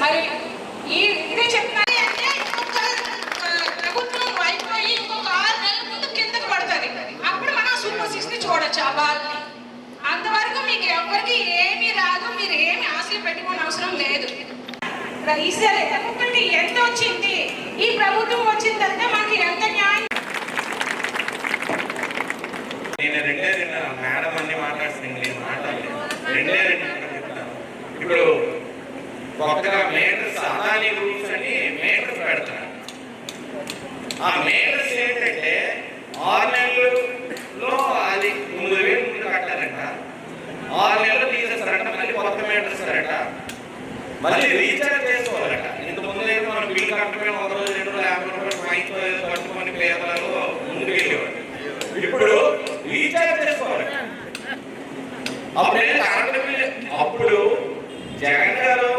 మరి ఈ ఇదే చెప్తాను అంటే ప్రభుత్వం అయిపోయి ఇంకొక ఆరు నెలల ముందు కిందకు పడుతుంది. అప్పుడు మనం సూపర్ సిక్స్ని చూడొచ్చు ఆ బాల్ని అంతవరకు మీకు ఎవరికి ఏమీ రాదు మీరు ఏమి ఆశలు పెట్టుకోని అవసరం లేదు. ఈసారి ఒక్కొక్కటి ఎంత వచ్చింది? ఈ ప్రభుత్వం వచ్చిందంటే మనకి ఎంత న్యాయం? నేను రెండే రెండు మేడం అన్ని మాట్లాడుతుంది నేను మాట్లాడలేదు. రెండే రెండు చెప్తాను. ఇప్పుడు కొత్తగా మేటర్స్ అదాని గ్రూప్స్ అని మేటర్స్ పెడతారు. ఆ మేటర్స్ ఏంటంటే ఆరు నెలల్లో అది మూడు వేలు ముందు కట్టారంట ఆరు నెలలు తీసేస్తారంట మళ్ళీ కొత్త మేటర్స్ అరట మళ్ళీ రీఛార్జ్ చేసుకోవాలట ఇంత ముందు అయితే మనం బిల్ కట్టమే ఒక రోజు రెండు రోజులు యాభై రూపాయలు ఫైన్ కట్టుకొని పేదలకు ముందుకు వెళ్ళేవాడు ఇప్పుడు రీఛార్జ్ చేసుకోవాలి అప్పుడు ఏంటి కరెంట్ బిల్ అప్పుడు జగన్ గారు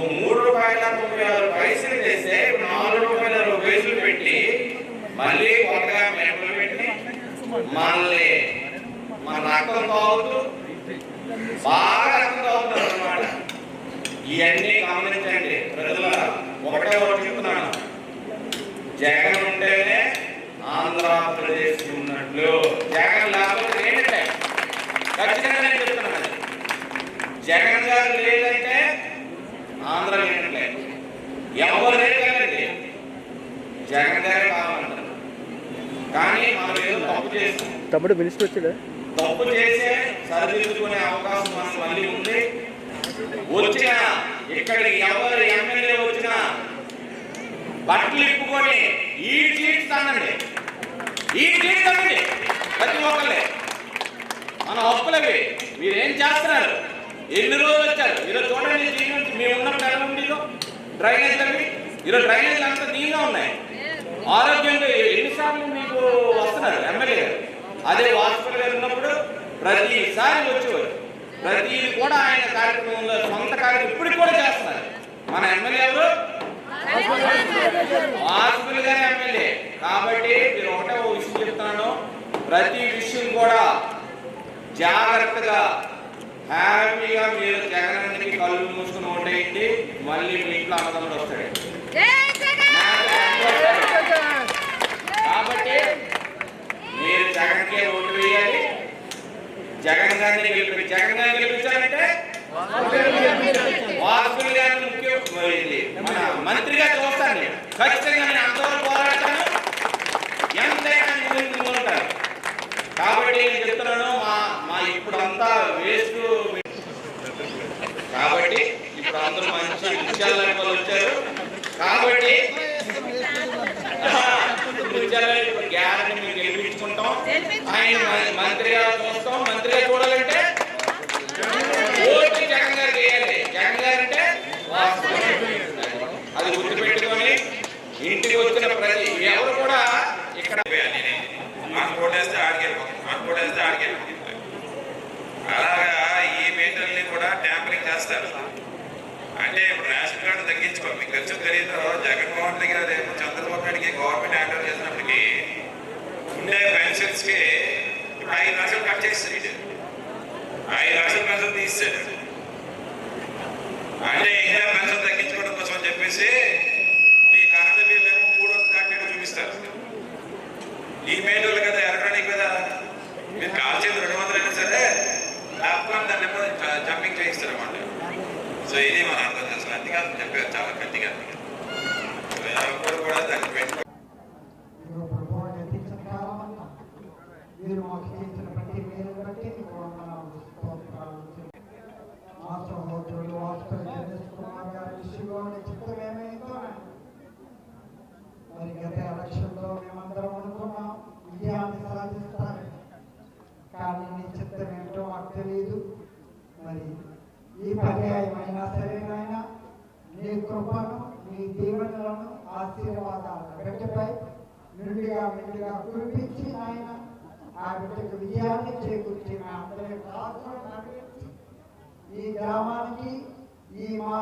మూడు రూపాయల తొంభై ఆరు పైసలు చేస్తే నాలుగు రూపాయల అరవై పైసలు పెట్టి మళ్ళీ కొత్తగా మేటలు పెట్టి మళ్ళీ మన రక్తం తాగుతూ బాగా రక్తం తాగుతారు అన్నమాట ఇవన్నీ గమనించండి ప్రజల ఒకటే ఒకటి చెప్తున్నాను జగన్ ఉంటేనే ఆంధ్రప్రదేశ్ ఉన్నట్లు జగన్ లేకపోతే ఏంటంటే ఖచ్చితంగా నేను చెప్తున్నాను అది. గారు లేదంటే ఆంధ్ర లేనట్లే. ఎవరు లేదండి జగన్ గారే కావాలంటారు. కానీ మనం ఏదో తప్పు చేస్తాం తమ్ముడు మినిస్టర్ వచ్చాడా? తప్పు చేసే సరిదిద్దుకునే అవకాశం మనకు మళ్ళీ ఉంది. వచ్చిన ఇక్కడికి ఎవరు ఎమ్మెల్యే వచ్చినా బట్టలు ఇప్పుకొని ఈ చీట్స్తానండి ఈ చీట్స్తానండి ప్రతి ఒక్కళ్ళే. మన ఒక్కలవి మీరేం చేస్తున్నారు? ఎన్ని రోజులు వచ్చారు? ఈరోజు చూడండి దీని నుంచి మేము ఉన్న ఎలా ఉండేదో డ్రైనేజ్ అవి ఈరోజు డ్రైనేజ్ అంతా నీగా ఉన్నాయి. ఆరోగ్యంగా ఎన్నిసార్లు మీకు వస్తున్నారు ఎమ్మెల్యే గారు? అదే వాజ్పేయి గారు ఉన్నప్పుడు ప్రతిసారి వచ్చేవారు. ప్రతి కూడా ఆయన కార్యక్రమంలో సొంత కార్యక్రమం ఇప్పటికి కూడా చేస్తున్నారు. మన ఎమ్మెల్యే ఎవరు? వాజ్పేయి గారు ఎమ్మెల్యే. కాబట్టి మీరు ఒకటే ఒక విషయం చెప్తున్నాను. ప్రతి విషయం కూడా జాగ్రత్తగా హ్యాపీగా మీరు జగనానికి కళ్ళు మూసుకుని ఓటేయండి మళ్ళీ మీ ఇంట్లో అన్నదమ్ముడు వస్తాడు. కాబట్టి మీరు జగన్కే ఓటు వేయాలి. జగన్ గారిని గెలిపి జగన్ గారిని గెలిపించాలంటే వాసులు గారిని ముఖ్య మన మంత్రిగా చూస్తాను నేను. ఖచ్చితంగా నేను అందరూ పోరాడతాను. ఎంతైనా ముందు ఉంటాను. కాబట్టి నేను చెప్తున్నాను మా మా ఇప్పుడంతా వేస్ట్. కాబట్టి ఇప్పుడు అందరూ మంచి ముత్యాలని వాళ్ళు వచ్చారు. కాబట్టి గ్యారెంటీ మేము గెలిపించుకుంటాం. ఆయన మ- మంత్రిగా చూస్తాం మంత్రిగా చూడాలంటే ఓటు జగన్ గారు చేయాలి జగన్ గారు అంటే అది గుర్తుపెట్టుకొని ఇంటికి వచ్చిన ప్రతి ఎవరు కూడా మాకు కోటేస్తే ఆడికెళ్ళిపోతుంది వేస్తే కోటేస్తే ఆడికెళ్ళిపోతుంది అలాగా ఈ మీటర్ని కూడా ట్యాంపరింగ్ చేస్తారు. అంటే ఇప్పుడు రేషన్ కార్డు తగ్గించుకో మీకు తెలుసు తెలియదు. జగన్మోహన్ రెడ్డి గారు రేపు చంద్రబాబు నాయుడికి గవర్నమెంట్ హ్యాండ్ చేసినప్పటికీ ఉండే పెన్షన్స్కి ఇప్పుడు ఐదు లక్షలు కట్ చేస్తాడు ఐదు లక్షల పెన్షన్ తీస్తాడు అంటే ఇంకా పెన్షన్ తగ్గించుకోవడం కోసం చెప్పేసి మీ కరెంట్ బిల్లు ఏమో మూడు వందల దాకా చూపిస్తారు ఈ మేలు కదా ఎలక్ట్రానిక్ కదా మీరు కాల్చేది రెండు వందలు అయినా సరే ల్యాప్టాప్ దాన్ని ఏమో జంపింగ్ చేయిస్తారు అన్నమాట సో ఇది మనం అర్థం చేసుకోవాలి అందుకే అతను చెప్పారు చాలా గట్టిగా ఎవరు కూడా మీరు మాకు చేసిన ప్రతి మేలు బట్టి మా సహోదరుడు కుమార్ గారి విషయంలోని చిత్తం ఏమైందో మరి గత ఎలక్షన్లో మేమందరం అనుకున్నాం విజయాన్ని సాధిస్తారని కానీ నీ చిత్తం ఏంటో మాకు తెలియదు మరి ఈ పర్యాయమైనా సరే నీ కృపను నీ దీవెనలను ఆశీర్వాదాలను బిడ్డపై నిండుగా నిండుగా కురిపించి ఆయన ఆ బిడ్డకు విజయాన్ని చేకూర్చి మా అందరి ఈ గ్రామానికి ఈ మా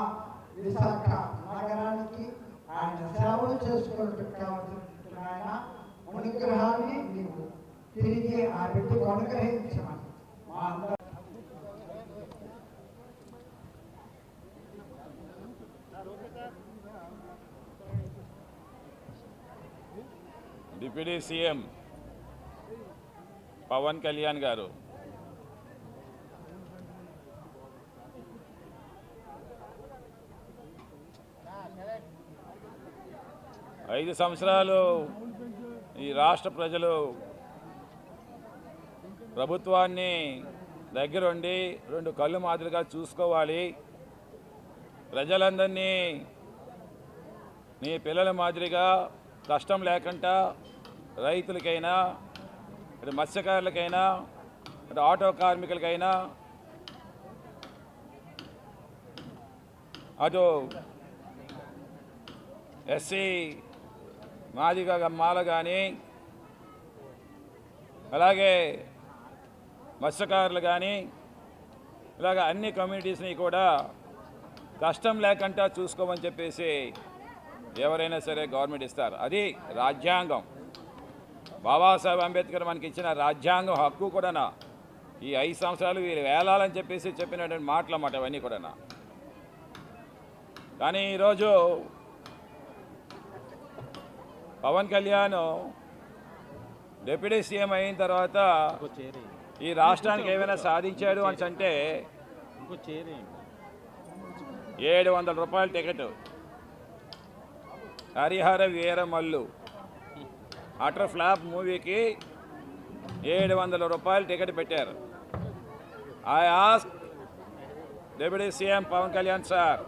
విశాఖ నగరానికి ఆయన సేవలు చేసుకున్నట్టు కావాల్సిన ఆయన అనుగ్రహాన్ని నీవు తిరిగి ఆ బిడ్డకు అనుగ్రహించమని మా అందరూ డిప్యూటీ సీఎం పవన్ కళ్యాణ్ గారు. ఐదు సంవత్సరాలు ఈ రాష్ట్ర ప్రజలు ప్రభుత్వాన్ని దగ్గరుండి రెండు కళ్ళు మాదిరిగా చూసుకోవాలి. ప్రజలందరినీ నీ పిల్లల మాదిరిగా కష్టం లేకుండా రైతులకైనా ఇటు మత్స్యకారులకైనా ఇటు ఆటో కార్మికులకైనా అటు ఎస్సీ మాదిగ మాల కానీ అలాగే మత్స్యకారులు కానీ ఇలాగ అన్ని కమ్యూనిటీస్ని కూడా కష్టం లేకుండా చూసుకోమని చెప్పేసి ఎవరైనా సరే గవర్నమెంట్ ఇస్తారు. అది రాజ్యాంగం. బాబాసాహెబ్ అంబేద్కర్ మనకి ఇచ్చిన రాజ్యాంగం హక్కు కూడా ఈ ఐదు సంవత్సరాలు వీరు వేలాలని చెప్పేసి చెప్పినటువంటి మాటలు అన్నమాట ఇవన్నీ కూడా కానీ ఈరోజు పవన్ కళ్యాణ్ డిప్యూటీ సీఎం అయిన తర్వాత ఈ రాష్ట్రానికి ఏమైనా సాధించాడు అని అంటే ఏడు వందల రూపాయల ticket. Harihara Veeramallu. Utter flop మూవీకి ఏడు వందల రూపాయలు టికెట్ పెట్టారు. I ask deputy CM Pawan Kalyan sir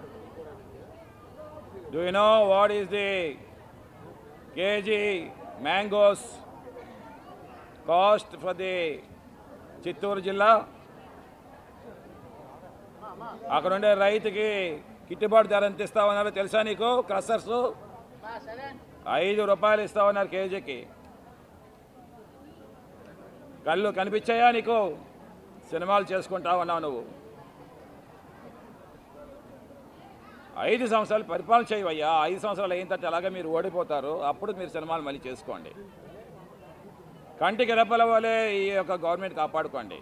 do you know what is the KG mangoes cost for the Chittoor జిల్లా? అక్కడ ఉండే రైతుకి గిట్టుబాటు ధర ఎంత ఇస్తామన్నారో తెలుసా నీకు క్రషర్స్ ఐదు రూపాయలు ఇస్తామన్నారు కేజీకి. కళ్ళు కనిపించాయా నీకు? సినిమాలు చేసుకుంటా ఉన్నావు నువ్వు. ఐదు సంవత్సరాలు పరిపాలన చేయవయ్యా. ఐదు సంవత్సరాలు అయిన తర్వాత అలాగే మీరు ఓడిపోతారు? అప్పుడు మీరు సినిమాలు మళ్ళీ చేసుకోండి. కంటికి రెప్పల వలె ఈ యొక్క గవర్నమెంట్ కాపాడుకోండి.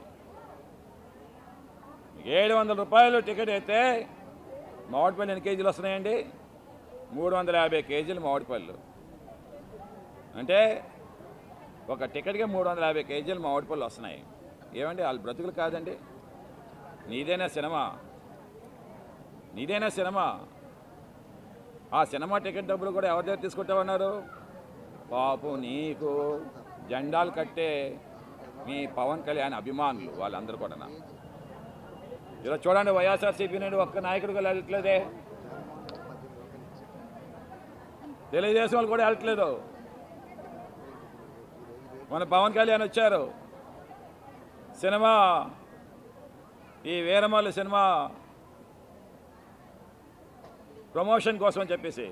ఏడు వందల రూపాయలు టికెట్ అయితే మామిడిపల్లి ఎన్ని కేజీలు వస్తున్నాయండి? మూడు వందల యాభై కేజీలు మామిడిపళ్ళు. అంటే ఒక టికెట్కి మూడు వందల యాభై కేజీలు మామిడిపళ్ళు వస్తున్నాయి. ఏమండి? వాళ్ళ బ్రతుకులు కాదండి. నీదైనా సినిమా. నీదైనా సినిమా. ఆ సినిమా టికెట్ డబ్బులు కూడా ఎవరి దగ్గర తీసుకుంటామన్నారు? పాపం నీకు జెండాలు కట్టే మీ పవన్ కళ్యాణ్ అభిమానులు వాళ్ళందరూ కూడా ఈరోజు చూడండి వైఎస్ఆర్సీపీ నుండి ఒక్క నాయకుడు కూడా వెళ్ళట్లేదే. తెలుగుదేశం వాళ్ళు కూడా వెళ్ళట్లేదు. మన పవన్ కళ్యాణ్ వచ్చారు. సినిమా ఈ వీరమల్లి సినిమా ప్రమోషన్ కోసం అని చెప్పేసి.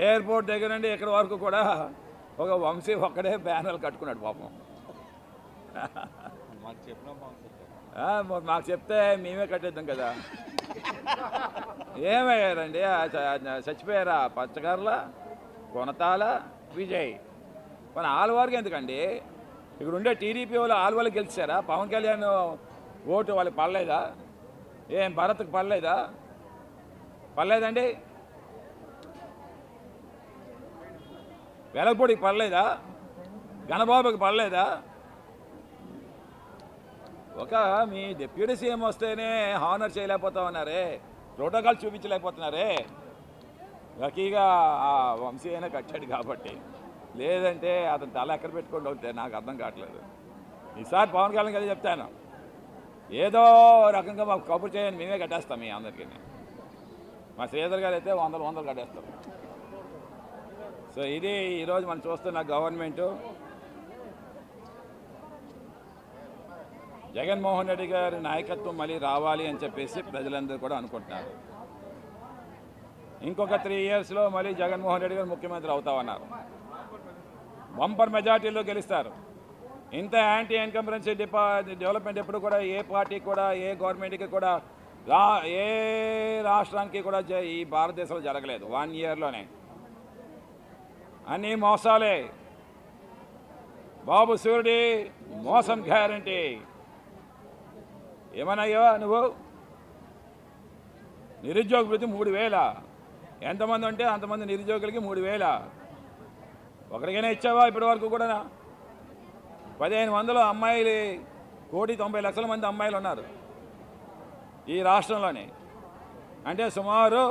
ఎయిర్పోర్ట్ దగ్గర నుండి ఇక్కడ వరకు కూడా ఒక వంశీ ఒక్కడే బ్యానర్లు కట్టుకున్నాడు పాపం. మాకు చెప్తే మేమే కట్టేద్దాం కదా. ఏమయ్యారండి? చచ్చిపోయారా? పచ్చగారుల కొనతాల విజయ్. మన ఆల్వార్కి ఎందుకండి? ఇక్కడ ఉండే టీడీపీ వాళ్ళు ఆల్వాళ్ళు గెలిచారా? పవన్ కళ్యాణ్ ఓటు వాళ్ళకి పడలేదా? ఏం భరత్కి పడలేదా? పర్లేదండి వెలగపూడికి పర్లేదా గణబాబుకి పర్లేదా ఒక మీ డిప్యూటీ సీఎం వస్తేనే హానర్ చేయలేకపోతా ఉన్నారే ప్రోటోకాల్ చూపించలేకపోతున్నారే. లక్కీగా ఆ వంశీ అయినా కట్టాడు కాబట్టి. లేదంటే అతను తల ఎక్కడ పెట్టుకోండి అవుతే నాకు అర్థం కావట్లేదు. ఈసారి పవన్ కళ్యాణ్ కదా చెప్తాను. ఏదో రకంగా మాకు కబుర్ చేయని మేమే కట్టేస్తాం మీ అందరికీ. మా శ్రీధర్ గారు అయితే వందలు వందలు కట్టేస్తాం. సో ఇది ఈరోజు మనం చూస్తున్న గవర్నమెంటు. జగన్మోహన్ రెడ్డి గారి నాయకత్వం మళ్ళీ రావాలి అని చెప్పేసి ప్రజలందరూ కూడా అనుకుంటున్నారు. ఇంకొక త్రీ ఇయర్స్లో మళ్ళీ జగన్మోహన్ రెడ్డి గారు ముఖ్యమంత్రి అవుతామన్నారు. బంపర్ మెజార్టీలో గెలుస్తారు. ఇంత యాంటీ ఎన్కంపరెన్సీ డిపా డెవలప్మెంట్ ఎప్పుడు కూడా ఏ పార్టీకి కూడా ఏ గవర్నమెంట్కి కూడా రా ఏ రాష్ట్రానికి కూడా జ- ఈ భారతదేశంలో జరగలేదు వన్ ఇయర్లోనే. అన్నీ మోసాలే. బాబు సూర్యుడి మోసం గ్యారంటీ. ఏమన్నాయో నువ్వు? నిరుద్యోగ వృత్తి మూడు వేల. ఎంతమంది ఉంటే అంతమంది నిరుద్యోగులకి మూడు వేల. ఒకరికైనా ఇచ్చావా ఇప్పటి వరకు కూడా? పదిహేను వందలు అమ్మాయిలు కోటి తొంభై లక్షల మంది అమ్మాయిలు ఉన్నారు ఈ రాష్ట్రంలోనే. అంటే సుమారు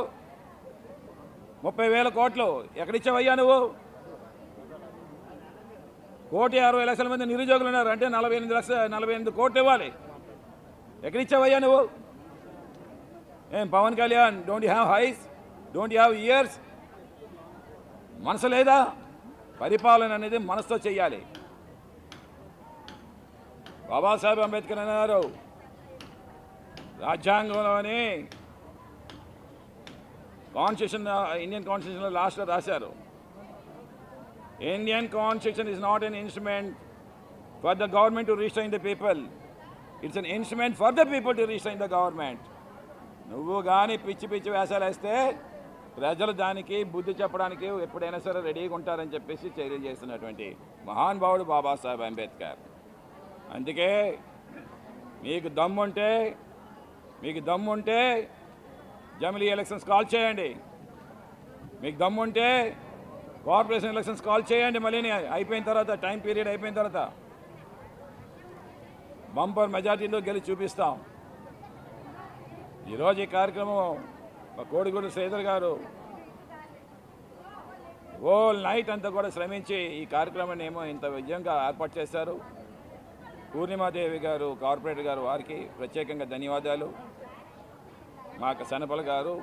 ముప్పై వేల కోట్లు. ఎక్కడిచ్చావయ్యా నువ్వు? కోటి అరవై లక్షల మంది నిరుద్యోగులు ఉన్నారు. అంటే నలభై ఎనిమిది లక్షల నలభై ఎనిమిది కోట్లు ఇవ్వాలి. ఎక్కడిచ్చావయ్యా నువ్వు? ఏం Pawan Kalyan don't have eyes don't have ears మనసు లేదా? పరిపాలన అనేది మనసుతో చెయ్యాలి బాబాసాహెబ్ అంబేద్కర్ అన్నారు రాజ్యాంగంలోని కాన్స్టిట్యూషన్ ఇండియన్ కాన్స్టిట్యూషన్లో లాస్ట్లో రాశారు. Indian constitution is not an instrument for the government to restrain the people it's an instrument for the people to restrain the government నువ్వు కానీ పిచ్చి పిచ్చి వేషాలు వేస్తే ప్రజలు దానికి బుద్ధి చెప్పడానికి ఎప్పుడైనా సరే రెడీగా ఉంటారని చెప్పేసి చర్యలు చేసినటువంటి మహానుభావుడు బాబాసాహెబ్ అంబేద్కర్. అందుకే మీకు దమ్ముంటే మీకు దమ్ముంటే జమిలీ ఎలక్షన్స్ కాల్ చేయండి. మీకు దమ్ముంటే కార్పొరేషన్ ఎలక్షన్స్ కాల్ చేయండి మళ్ళీ అయిపోయిన తర్వాత టైం పీరియడ్ అయిపోయిన తర్వాత. బంపర్ మెజార్టీలో గెలిచి చూపిస్తాం. ఈరోజు ఈ కార్యక్రమం మా కోడిగూడు శ్రీధర్ గారు ఓల్ నైట్ అంతా కూడా శ్రమించి ఈ కార్యక్రమాన్ని ఏమో ఇంత విజయంగా ఏర్పాటు చేశారు. పూర్ణిమాదేవి గారు కార్పొరేటర్ గారు వారికి ప్రత్యేకంగా ధన్యవాదాలు. మా సనపల గారు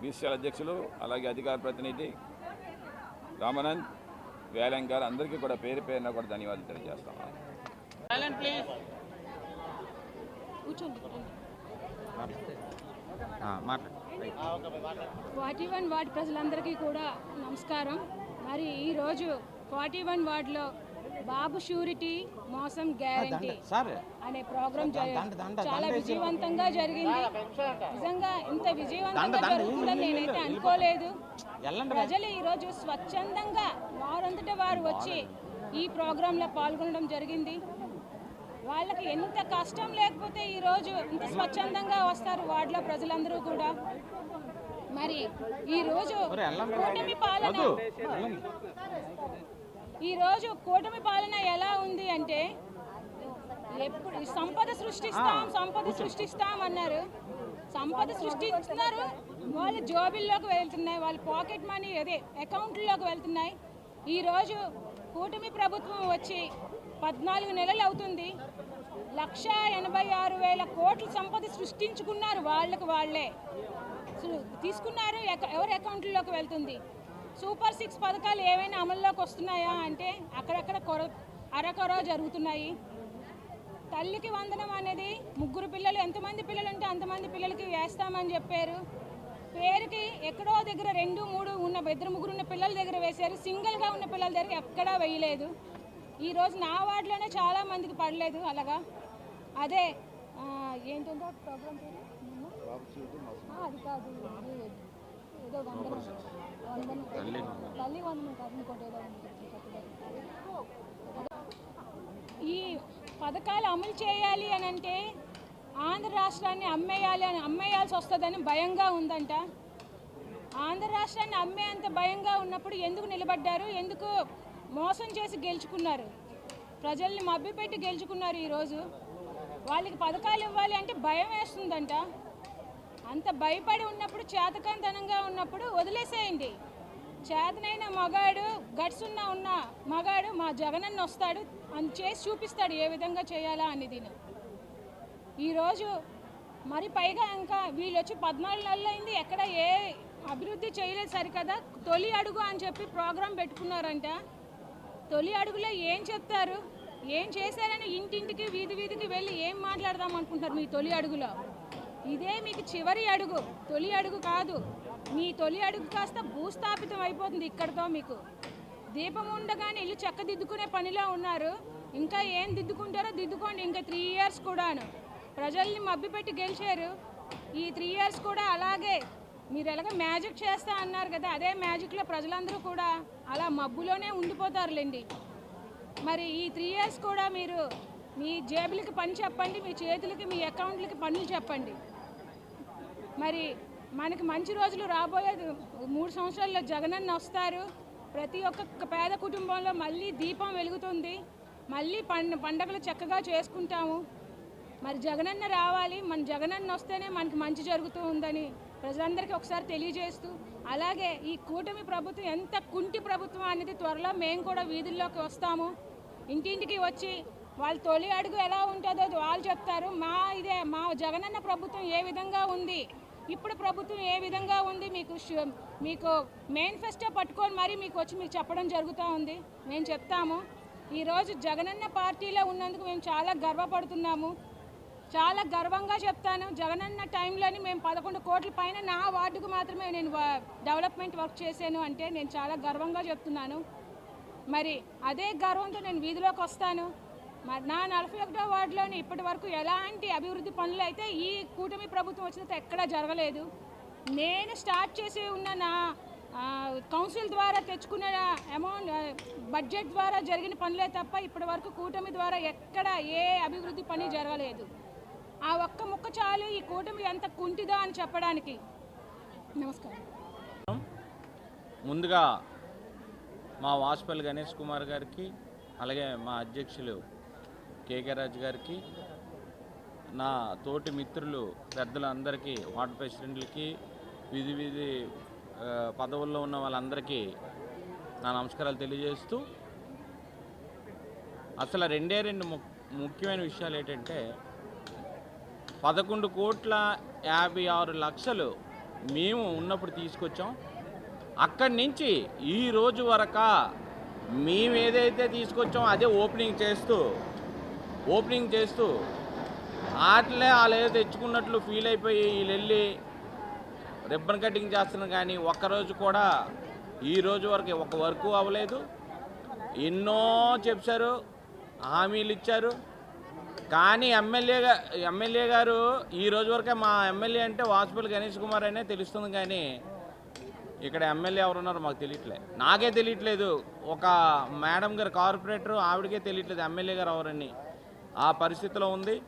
బీసీఎల్ అధ్యక్షులు అలాగే అధికార ప్రతినిధి రామానంద్ వేలం గారు అందరికీ కూడా పేరు పేరున కూడా ధన్యవాదాలు తెలియజేస్తాం ఫార్టీ వన్ వార్డ్ ప్రజలందరికీ కూడా నమస్కారం. మరి ఈరోజు ఫార్టీ వన్ వార్డులో బాబు షూరిటీ మోసం గ్యారంటీ అనే ప్రోగ్రాం చాలా విజయవంతంగా జరిగింది. నిజంగా ఇంత విజయవంతంగా జరుగుతుందని నేనైతే అనుకోలేదు. ప్రజలు ఈరోజు స్వచ్ఛందంగా వారంతటా వారు వచ్చి ఈ ప్రోగ్రాంలో పాల్గొనడం జరిగింది. వాళ్ళకి ఎంత కష్టం లేకపోతే ఈరోజు ఇంత స్వచ్ఛందంగా వస్తారు వార్డులో ప్రజలందరూ కూడా. మరి ఈరోజు కూటమి పాలన ఈరోజు కూటమి పాలన ఎలా ఉంది అంటే ఎప్పుడు సంపద సృష్టిస్తాం సంపద సృష్టిస్తాం అన్నారు. సంపద సృష్టిస్తున్నారు. వాళ్ళ జోబిల్లోకి వెళ్తున్నాయి వాళ్ళ పాకెట్ మనీ అదే అకౌంట్లోకి వెళ్తున్నాయి. ఈరోజు కూటమి ప్రభుత్వం వచ్చి పద్నాలుగు నెలలు అవుతుంది. లక్ష ఎనభై ఆరు వేల కోట్ల సంపద సృష్టించుకున్నారు వాళ్ళకు వాళ్ళే. తీసుకున్నారు ఎక- ఎవరి అకౌంట్లోకి వెళ్తుంది? సూపర్ సిక్స్ పథకాలు ఏవైనా అమల్లోకి వస్తున్నాయా అంటే అక్కడక్కడ కొర అరకొర జరుగుతున్నాయి. తల్లికి వందనం అనేది ముగ్గురు పిల్లలు ఎంతమంది పిల్లలు ఉంటే అంతమంది పిల్లలకి వేస్తామని చెప్పారు. పేరుకి ఎక్కడో దగ్గర రెండు మూడు ఉన్న ఇద్దరు ముగ్గురు ఉన్న పిల్లల దగ్గర వేశారు. సింగిల్గా ఉన్న పిల్లల దగ్గర ఎక్కడా వేయలేదు. ఈరోజు నా వార్డులోనే చాలా మందికి పడలేదు అలాగా. అదే ఏంటంటే ప్రోగ్రామ్ పేరు? అది కాదు ఏదో వందనం. వందనం. తల్లి వందనం కాదు ఇంకోటి ఏదో. ఈ పథకాలు అమలు చేయాలి అని అంటే ఆంధ్ర రాష్ట్రాన్ని అమ్మేయాలి అని అమ్మేయాల్సి వస్తుందని భయంగా ఉందంట. ఆంధ్ర రాష్ట్రాన్ని అమ్మేంత భయంగా ఉన్నప్పుడు ఎందుకు నిలబడ్డారు? ఎందుకు మోసం చేసి గెలుచుకున్నారు. ప్రజల్ని మభ్యపెట్టి గెలుచుకున్నారు ఈరోజు వాళ్ళకి పథకాలు ఇవ్వాలి అంటే భయం వేస్తుందంట. అంత భయపడి ఉన్నప్పుడు చేతకంతనంగా ఉన్నప్పుడు వదిలేసేయండి. చేతనైన మగాడు గట్స్ ఉన్న ఉన్న మగాడు మా జగనన్న వస్తాడు అని చేసి చూపిస్తాడు ఏ విధంగా చేయాలా అనేది. ఈరోజు మరి పైగా ఇంకా వీళ్ళు వచ్చి పద్నాలుగు నెలలు అయింది ఎక్కడ ఏ అభివృద్ధి చేయలేదు సరికదా తొలి అడుగు అని చెప్పి ప్రోగ్రాం పెట్టుకున్నారంట. తొలి అడుగులో ఏం చెప్తారు? ఏం చేశారని ఇంటింటికి వీధి వీధికి వెళ్ళి ఏం మాట్లాడదాం అనుకుంటారు మీ తొలి అడుగులో? ఇదే మీకు చివరి అడుగు. తొలి అడుగు కాదు. మీ తొలి అడుగు కాస్త భూస్థాపితం అయిపోతుంది ఇక్కడతో మీకు. దీపం ఉండగానే ఇల్లు చక్కదిద్దుకునే పనిలో ఉన్నారు. ఇంకా ఏం దిద్దుకుంటారో దిద్దుకోండి. ఇంకా త్రీ ఇయర్స్ కూడాను. ప్రజల్ని మబ్బిపెట్టి గెలిచారు. ఈ త్రీ ఇయర్స్ కూడా అలాగే. మీరు ఎలాగ మ్యాజిక్ చేస్తా అన్నారు కదా అదే మ్యాజిక్లో ప్రజలందరూ కూడా అలా మబ్బులోనే ఉండిపోతారులేండి. మరి ఈ త్రీ ఇయర్స్ కూడా మీరు మీ జేబులకి పని చెప్పండి మీ చేతులకి మీ అకౌంట్లకి పనులు చెప్పండి. మరి మనకి మంచి రోజులు రాబోయే మూడు సంవత్సరాల్లో జగనన్న వస్తారు. ప్రతి ఒక్క పేద కుటుంబంలో మళ్ళీ దీపం వెలుగుతుంది. మళ్ళీ పండ పండగలు చక్కగా చేసుకుంటాము. మరి జగనన్న రావాలి మన జగనన్న వస్తేనే మనకి మంచి జరుగుతూ ఉందని ప్రజలందరికీ ఒకసారి తెలియజేస్తూ అలాగే ఈ కూటమి ప్రభుత్వం ఎంత కుంటి ప్రభుత్వం అనేది త్వరలో మేము కూడా వీధుల్లోకి వస్తాము. ఇంటింటికి వచ్చి వాళ్ళ తొలి అడుగు ఎలా ఉంటుందో వాళ్ళు చెప్తారు. మా ఇదే మా జగనన్న ప్రభుత్వం ఏ విధంగా ఉంది? ఇప్పుడు ప్రభుత్వం ఏ విధంగా ఉంది? మీకు మీకు మేనిఫెస్టో పట్టుకొని మరీ మీకు వచ్చి మీకు చెప్పడం జరుగుతూ ఉంది. మేము చెప్తాము. ఈరోజు జగనన్న పార్టీలో ఉన్నందుకు మేము చాలా గర్వపడుతున్నాము. చాలా గర్వంగా చెప్తాను. జగనన్న టైంలోని మేము పదకొండు కోట్ల పైన నా వార్డుకు మాత్రమే నేను డెవలప్మెంట్ వర్క్ చేశాను అంటే నేను చాలా గర్వంగా చెప్తున్నాను. మరి అదే గర్వంతో నేను వీధిలోకి వస్తాను. మరి నా నలభై ఒకటో వార్డులోని ఇప్పటి వరకు ఎలాంటి అభివృద్ధి పనులు అయితే ఈ కూటమి ప్రభుత్వం వచ్చినంత ఎక్కడా జరగలేదు. నేను స్టార్ట్ చేసి ఉన్న నా కౌన్సిల్ ద్వారా తెచ్చుకున్న అమౌంట్ బడ్జెట్ ద్వారా జరిగిన పనులే తప్ప ఇప్పటి వరకు కూటమి ద్వారా ఎక్కడ ఏ అభివృద్ధి పని జరగలేదు. ఆ ఒక్క ముక్క చాలు ఈ కూటమి ఎంత కుంటిదో అని చెప్పడానికి. నమస్కారం. ముందుగా మా వాసుపల్లి గణేష్ కుమార్ గారికి అలాగే మా అధ్యక్షులు కేకే రాజు గారికి నా తోటి మిత్రులు పెద్దలందరికీ వార్డు ప్రెసిడెంట్లకి విధి విధి పదవుల్లో ఉన్న వాళ్ళందరికీ నా నమస్కారాలు తెలియజేస్తూ అసలు రెండే రెండు ము- ముఖ్యమైన విషయాలు ఏంటంటే పదకొండు కోట్ల యాభై ఆరు లక్షలు మేము ఉన్నప్పుడు తీసుకొచ్చాం. అక్కడి నుంచి ఈ రోజు వరక మేము ఏదైతే తీసుకొచ్చామో అదే ఓపెనింగ్ చేస్తూ ఓపెనింగ్ చేస్తూ ఆటలే వాళ్ళు ఏదో తెచ్చుకున్నట్లు ఫీల్ అయిపోయి వీళ్ళు వెళ్ళి రిబ్బన్ కటింగ్ చేస్తున్నారు. కానీ ఒక్కరోజు కూడా ఈ రోజు వరకు ఒక వర్క్ అవ్వలేదు. ఎన్నో చెప్పారు హామీలు ఇచ్చారు. కానీ ఎమ్మెల్యే ఎమ్మెల్యే గారు ఈ రోజు వరకే మా ఎమ్మెల్యే అంటే వాసుపల్లి గణేష్ కుమార్ అనే తెలుస్తుంది కానీ ఇక్కడ ఎమ్మెల్యే ఎవరున్నారో మాకు తెలియట్లే. నాకే తెలియట్లేదు. ఒక మేడం గారు కార్పొరేటర్ ఆవిడకే తెలియట్లేదు ఎమ్మెల్యే గారు ఎవరని. ఆ పరిస్థితిలో ఉంది.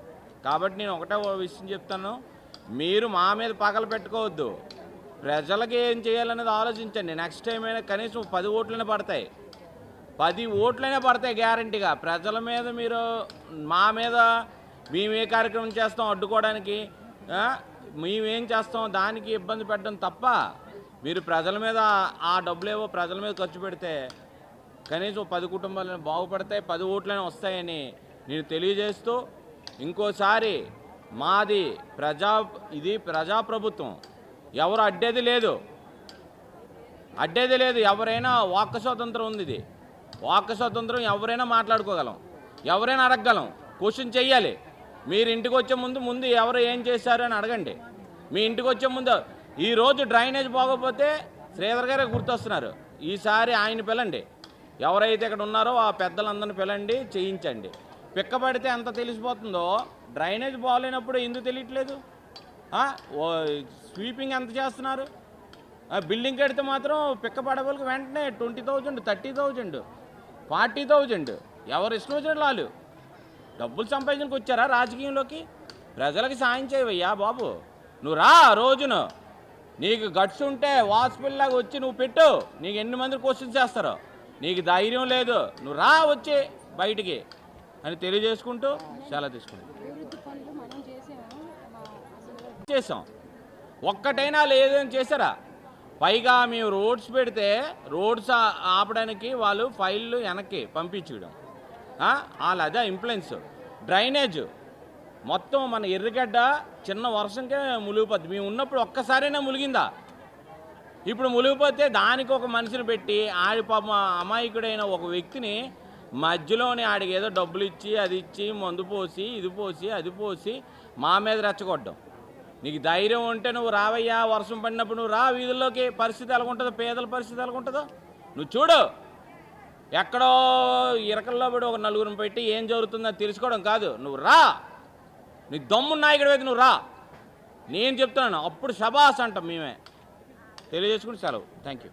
కాబట్టి నేను ఒకటే ఓ విషయం చెప్తాను. మీరు మా మీద పగలు పెట్టుకోవద్దు. ప్రజలకి ఏం చేయాలనేది ఆలోచించండి. నెక్స్ట్ టైం అయినా కనీసం పది ఓట్లనే పడతాయి. పది ఓట్లైనా పడతాయి గ్యారంటీగా. ప్రజల మీద మీరు మా మీద మేమే కార్యక్రమం చేస్తాం అడ్డుకోవడానికి మేమేం చేస్తాం దానికి ఇబ్బంది పెట్టడం తప్ప మీరు ప్రజల మీద ఆ డబ్బులేవో ప్రజల మీద ఖర్చు పెడితే కనీసం పది కుటుంబాలను బాగుపడతాయి పది ఓట్లైనా వస్తాయని నేను తెలియజేస్తూ ఇంకోసారి మాది ప్రజా ఇది ప్రజాప్రభుత్వం. ఎవరు అడ్డేది లేదు. అడ్డేది లేదు. ఎవరైనా వాక్ స్వాతంత్రం ఉంది ఇది. వాక్ స్వాతంత్రం ఎవరైనా మాట్లాడుకోగలం ఎవరైనా అడగగలం. క్వశ్చన్ చెయ్యాలి. మీరు ఇంటికి వచ్చే ముందు ముందు ఎవరు ఏం చేశారు అని అడగండి. మీ ఇంటికి వచ్చే ముందు ఈరోజు డ్రైనేజ్ బాగోపోతే శ్రీధర్ గారే గుర్తొస్తున్నారు. ఈసారి ఆయన పిలండి. ఎవరైతే ఇక్కడ ఉన్నారో ఆ పెద్దలందరిని పిలండి చేయించండి. పిక్కబడితే ఎంత తెలిసిపోతుందో డ్రైనేజ్ బాగాలేనప్పుడు ఎందుకు తెలియట్లేదు? ఓ స్వీపింగ్ ఎంత చేస్తున్నారు? బిల్డింగ్ కడితే మాత్రం పిక్కబడవలకు వెంటనే twenty thousand thirty thousand. Forty thousand. ఎవరు ఇష్టం వచ్చిన వాళ్ళు డబ్బులు సంపాదించడానికి వచ్చారా రాజకీయంలోకి? ప్రజలకి సాయం చేయవయ్యా బాబు. నువ్వు రా రోజును. నీకు గట్స్ ఉంటే హాస్పిటల్లాగా వచ్చి నువ్వు పెట్టు. నీకు ఎన్ని మంది క్వశ్చన్స్ చేస్తారో. నీకు ధైర్యం లేదు. నువ్వు రా వచ్చి బయటికి అని తెలియజేసుకుంటూ చాలా తీసుకుంటాం చేసాం. ఒక్కటైనా లేదని చేశారా? పైగా మేము రోడ్స్ పెడితే రోడ్స్ ఆపడానికి వాళ్ళు ఫైళ్ళు వెనక్కి పంపించడం. వాళ్ళు అదే ఇంప్లెన్స్ డ్రైనేజ్. మొత్తం మన ఎర్రగడ్డ చిన్న వర్షంకే ములిగిపోద్ది మేము ఉన్నప్పుడు ఒక్కసారైనా ములిగిందా ఇప్పుడు ములిగిపోతే దానికి ఒక మనిషిని పెట్టి ఆడి పాప అమాయకుడైన ఒక వ్యక్తిని మధ్యలోనే ఆడికి ఏదో డబ్బులు ఇచ్చి అది ఇచ్చి మందు పోసి ఇది పోసి అది పోసి మా మీద రెచ్చగొట్టడం. నీకు ధైర్యం ఉంటే నువ్వు రావయ్యా వర్షం పడినప్పుడు నువ్వు రా వీధుల్లోకి. పరిస్థితి ఎలా ఉంటుందో పేదల పరిస్థితి ఎలాగుంటుందో నువ్వు చూడు. ఎక్కడో ఇరకల్లో పడి ఒక నలుగురిని పెట్టి ఏం జరుగుతుందో తెలుసుకోవడం కాదు. నువ్వు రా. నీ దమ్ము నాయకుడి వైపు నువ్వు రా. నేను చెప్తున్నాను అప్పుడు శబాస్ అంటాం మేమే. తెలియజేసుకుని సెలవు థ్యాంక్ యూ